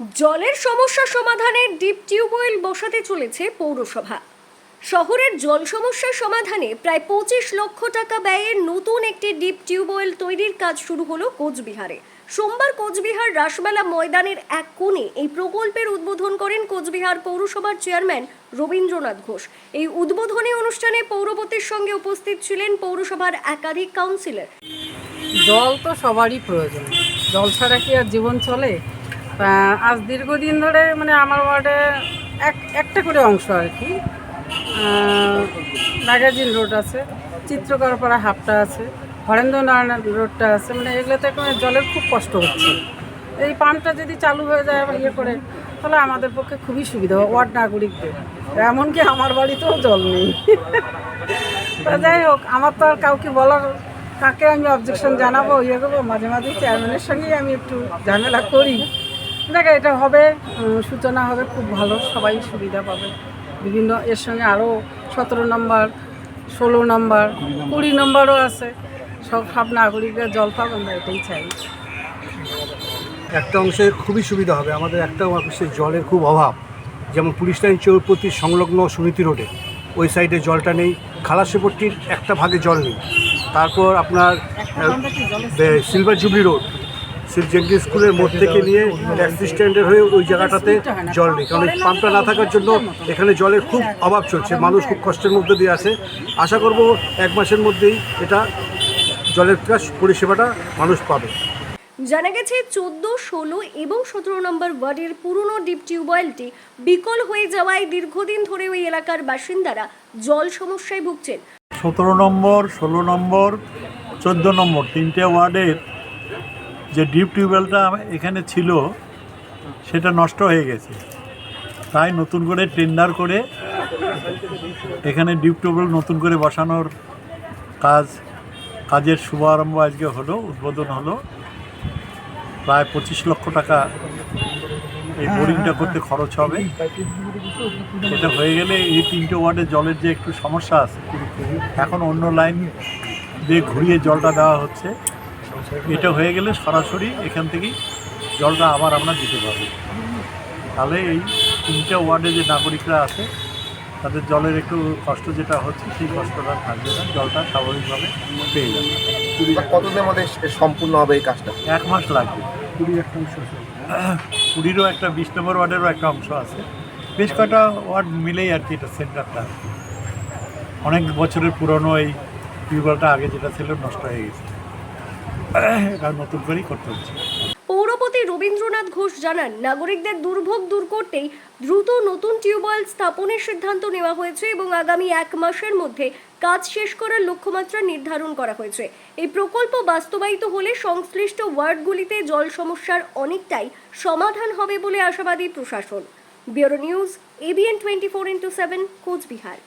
জলের সমস্যা সমাধানে ডিপ টিউবওয়েল বসাতে চলেছে পৌরসভা। শহরের জল সমস্যার সমাধানে প্রায় পঁচিশ লক্ষ টাকা ব্যয়ের নতুন একটি ডিপ টিউবওয়েল তৈরির কাজ শুরু হলো কোচবিহারে। সোমবার কোচবিহার রাসমেলা ময়দানের এক কোণে এই প্রকল্পের উদ্বোধন করেন কোচবিহার পৌরসভার চেয়ারম্যান রবীন্দ্রনাথ ঘোষ। এই উদ্বোধনী অনুষ্ঠানে পৌরপতির সঙ্গে উপস্থিত ছিলেন পৌরসভার একাধিক কাউন্সিলর। জল তো সবারই প্রয়োজন। জল ছাড়া কি আর জীবন চলে? আজ দীর্ঘদিন ধরে মানে আমার ওয়ার্ডে এক, একটা করে অংশ আর কি। ম্যাগাজিন রোড আছে, চিত্রকরপাড়া হাফটা আছে, হরেন্দ্রনারায়ণ রোডটা আছে মানে এগুলোতে জলের খুব কষ্ট হচ্ছে। এই পাম্পটা যদি চালু হয়ে যায় বা ইয়ে করে, তাহলে আমাদের পক্ষে খুবই সুবিধা ওয়ার্ড নাগরিকদের। এমনকি আমার বাড়িতেও জল নেই। যাই হোক, আমার তো আর কাউকে বলার, কাকে আমি অবজেকশন জানাব ইয়ে করব, মাঝে মাঝে চেয়ারম্যানের সঙ্গেই আমি একটু ঝামেলা করি। দেখে এটা হবে সূচনা হবে খুব ভালো সবাই সুবিধা পাবে। বিভিন্ন এর সঙ্গে আরও সতেরো নম্বর ষোলো নম্বর কুড়ি নম্বরও আছে। সব সব নাগরিকরা জল পাবে আমরা এটাই চাই। একটা অংশে খুবই সুবিধা হবে আমাদের একটা অংশে জলের খুব অভাব। যেমন পুলিশ লাইন চৌপতি সংলগ্ন সুনীতি রোডে ওই সাইডে জলটা নেই খালাসিপট্টির একটা ভাগে জল নেই। তারপর আপনার সিলভার জুবলি রোড শিব জেন্টি স্কুলের মোড় থেকে নিয়ে ট্যাক্সি স্ট্যান্ডের হয়ে ওই জায়গাটাতে জল নেই। কারণ এই পাম্পটা না থাকার জন্য এখানে জলের খুব অভাব চলছে। মানুষ খুব কষ্টের মধ্যে দিয়ে আছে। আশা করব এক মাসের মধ্যেই এটা জলের কাজ পরিষেবাটা মানুষ পাবে। জানা গেছে চোদ্দ ষোলো এবং সতেরো নম্বর ওয়ার্ডের পুরনো ডিপ টিউবওয়েলটি বিকল হয়ে যাওয়ায় দীর্ঘদিন ধরে ওই এলাকার বাসিন্দারা জল সমস্যায় ভুগছেন। সতেরো নম্বর ষোলো নম্বর চোদ্দ নম্বর তিনটে ওয়ার্ডের যে ডিপ টিউবওয়েলটা এখানে ছিল সেটা নষ্ট হয়ে গেছে। তাই নতুন করে টেন্ডার করে এখানে ডিপ টিউবওয়েল নতুন করে বসানোর কাজ কাজের শুভারম্ভ আজকে হলো উদ্বোধন হলো। প্রায় পঁচিশ লক্ষ টাকা এই বোরিংটা করতে খরচ হবে। এটা হয়ে গেলে এই তিনটে ওয়ার্ডে জলের যে একটু সমস্যা আছে এখন অন্য লাইন দিয়ে ঘুরিয়ে জলটা দেওয়া হচ্ছে। এটা হয়ে গেলে সরাসরি এখান থেকেই জলটা আবার আমরা দিতে পারব। তাহলে এই তিনটা ওয়ার্ডে যে নাগরিকরা আছে তাদের জলের একটু কষ্ট যেটা হচ্ছে সেই কষ্টটা থাকবে না। জলটা স্বাভাবিকভাবে পেয়ে যাবে। কতদিনের মধ্যে সম্পূর্ণ হবে এই কাজটা? এক মাস লাগবে। কুড়ি একটা অংশ কুড়িরও একটা বিশ নম্বর ওয়ার্ডেরও একটা অংশ আছে। বেশ কয়টা ওয়ার্ড মিলেই আর কি এটা সেন্টারটা। অনেক বছরের পুরনো এই টিউবওয়েলটা আগে যেটা ছিল নষ্ট হয়ে গেছে। পৌরপতি রবীন্দ্রনাথ ঘোষ জানান, নাগরিকদের দুর্ভোগ দূর করতেই দ্রুত নতুন টিউবওয়েল স্থাপনের সিদ্ধান্ত নেওয়া হয়েছে এবং আগামী এক মাসের মধ্যে কাজ শেষ করার লক্ষ্যমাত্রা নির্ধারণ করা হয়েছে। এই প্রকল্প বাস্তবায়িত হলে সংশ্লিষ্ট ওয়ার্ডগুলিতে জল সমস্যার অনেকটাই সমাধান হবে বলে আশাবাদী প্রশাসন। Bureau news ABN twenty four into seven, Cooch Behar.